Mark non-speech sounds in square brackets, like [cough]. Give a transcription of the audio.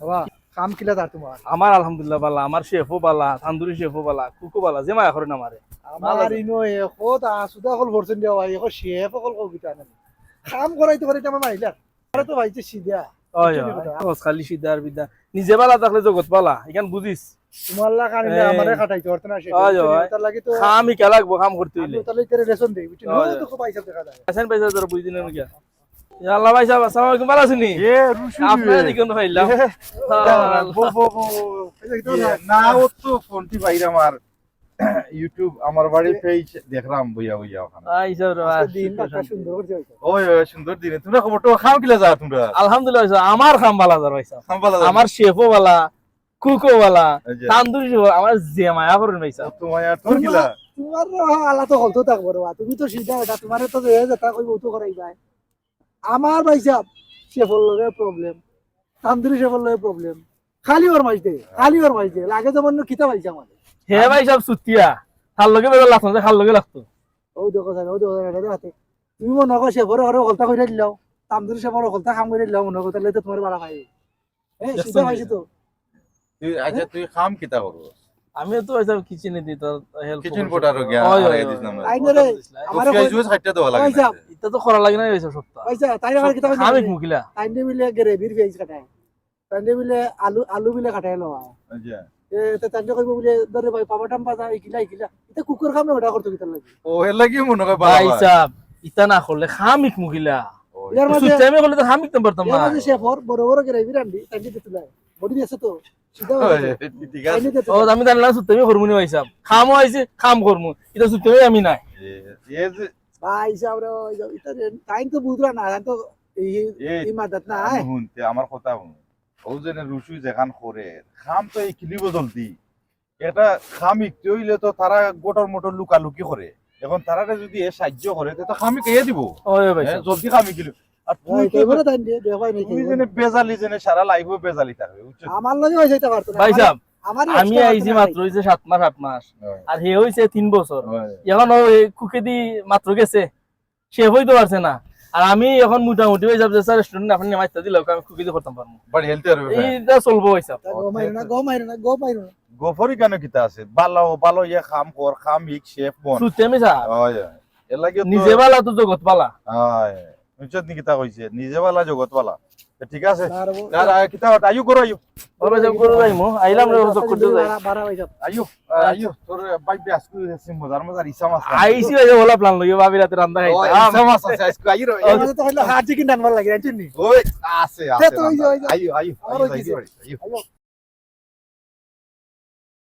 বাবা কাম কিলা তার তোমার? আমার আলহামদুলিল্লাহ বালা আমার শেফও বালা তান্দুরি শেফও বালা কুকো বালা যে মায়া করে না মারে আমার ইনো এখত আসুদা কল ভরছেন দেওয়া শেফ অকল কবিতা কাম করাইতে পারি আমার মাইলা আরে তো ভাইছে সিধা। খালি বিদ্যা নিজে বালা থাকলে জগৎ বালা এখান বুঝিস। তোমার লা কানিলে এই। আমারে খাটাইতে পারতে না সেটা। তার লাগি তো খাম ইকা লাগবো খাম করতে হইলে। তাহলে তেরে রেশন দেই বুঝছি ওই, তো পয়সা দেখা যায়। তোর বুঝ নাকি আল্লাহ ভাই সাহেব আসসালামু আলাইকুম ভালো আছেন এ রুশু আপনার দিকে পাইলাম না ও তো ফোনটি বাইরে আমার [clears throat] ইউটিউব আমার বাড়ি পেজ দেখলাম বইয়া বইয়া ওখানে। ওই ওই সুন্দর দিনে। তোমরা খবর তো খাও কিলা যা তোমরা? আলহামদুলিল্লাহ আমার খাম বালা যার ভাই আমার শেফও বালা কুকো বালা তান্দুরি আমার যে মায়া করেন ভাই সাহেব। তোমার তোর কিলা? তোমার আলা তো হলতো থাকব। তুমি তো সিধা এটা তোমার তো যে যেটা কইব তো করাই ভাই। আমার ভাই সাহেব শেফর লগে প্রবলেম তান্দুরি শেফর লগে প্রবলেম খালি ওর মাইতে খালি ওর মাইতে লাগে যেমন কিতা পাইছে আমাদের। হে ভাই সাহেব সুতিয়া খাল লগে বেলা লাগতো খাল লগে লাগতো। ওই দেখো স্যার ওই দেখো স্যার হাতে তুমি মনে করো শেফর ঘরে হলতা করে দিলাও তান্দুরি শেফর হলতা কাম করে দিলাও মনে করো তাহলে তো তোমার বাড়া খাই এই সিধা পাইছে তো। তুই আচ্ছা তুই খাম কিতা করো আমি তো ভাই সাহেব কিচেনে দিই তোর হেল্প কিচেন কোটার গিয়া আইনে রে আমার আমার জুস হাইটা দেওয়া লাগে তো করা লাগে না ভাই সাহেব সপ্তাহ। পয়সা তাই কিতা খামিক পাইছে মুখিলা। তাইনে মিলে গ্রেভির পেঁয়াজ কাটায় তাইনে মিলে আলু আলু মিলে কাটায় লওয়া। আচ্ছা। এ তাইনে কইব বলে ধরে ভাই পাবাটাম পাজা ইকিলা ইকিলা এটা কুকুর খামে ওটা করতে কিতা লাগে। ও এর লাগি মনে ভাই বাবা সাহেব ইতা না করলে খামিক আমি করলে তো খামিক তো বড় বড় গ্রেভি তাইনে দিতে লাগে বডি তো। আমি জানলাম সুতিয়া আমি করব নি ভাই সাহেব খামও আইছে খাম করব এটা সুতিয়া আমি নাই। এটা টাইম তো বুঝরা না টাইম তো এই এই এই মাদাত না শুনতে আমার কথা শুন। ও যেন রুসু যেখান করে খাম তো এই কিলিব জলদি। এটা খাম ইকতে হইলে তো তারা গোটর মোটর লুকালুকি করে এখন তারা যদি এ সাহায্য করে তো খামি কে দিব? হ্যাঁ, জলদি খামি কিলো বেজালি যেন সারা লাইফও বেজালি থাকবে আমার লগে হই যাইতে পারতো ভাই সাহেব আমি আইছি মাত্র হইছে সাত মাস আট মাস। আর হে হইছে তিন বছর। এখন ও কুকে দি মাত্র গেছে। সে হইতে পারছে না। আর আমি এখন মোটামুটি হয়ে যাবে স্যার রেস্টুরেন্ট আপনি মাইতে দিলে আমি কুকি দিয়ে করতাম পারব। বাট হেলতে চলবো হইসাব গো মাইরো না গো মাইরো না গো মাইরো না। গোফরি কেন কিতা আছে? ভালো ভালো ইয়ে খাম কর খাম ইক শেফ বন। সুতে আমি স্যার হয়। এর লাগে নিজে বালা তো জগৎ বালা। হয়। বুঝছত নি কিতা কইছে? নিজে বালা জগত বালা। ঠিক আছে। আর কিতা আয়ু করো আইউ ওবে যাব করে যাইমু আইলাম রে চক করতে যাই। আয়ু আয়ু তোর বাই ব্যাস কই সিম মজার মজার ইসাম আছে আইসি ভাই ওলা প্ল্যান লই ভাবি রাতে রান্দা ওই ইসাম আছে আজকে আয়ু রে আমাদের তো হইল হাত চিকেন ভালো লাগে জানেন নি ওই আছে আছে আইউ আইউ যে,